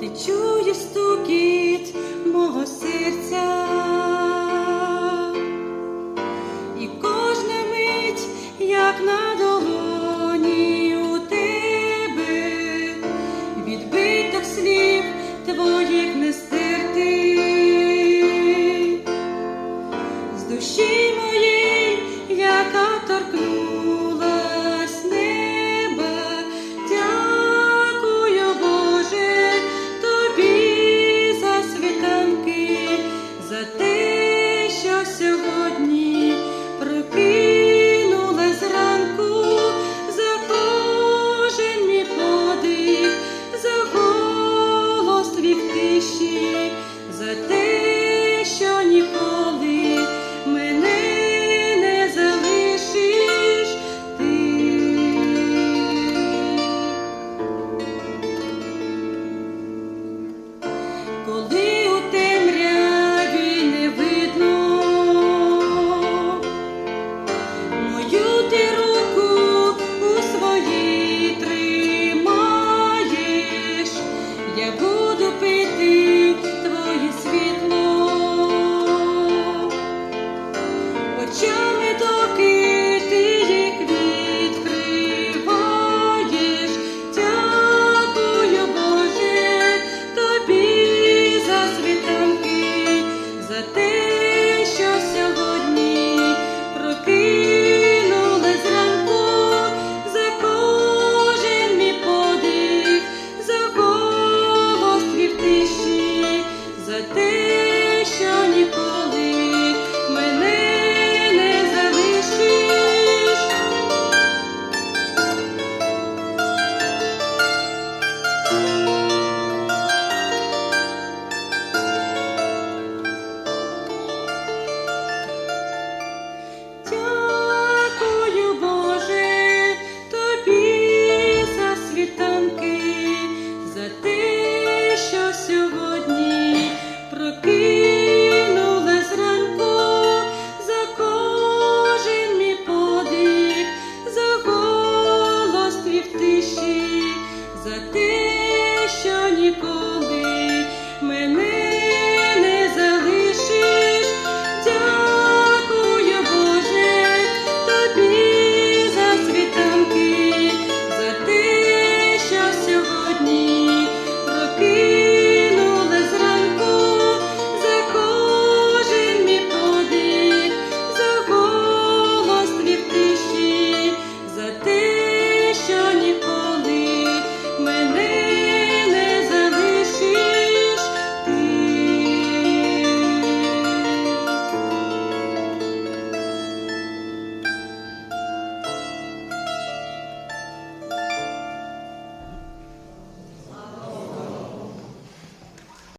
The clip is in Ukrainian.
Ти чуєш стукіт мого серця. І кожна мить, як на долоні у тебе, відбиток слів твоїх не стерти. З душі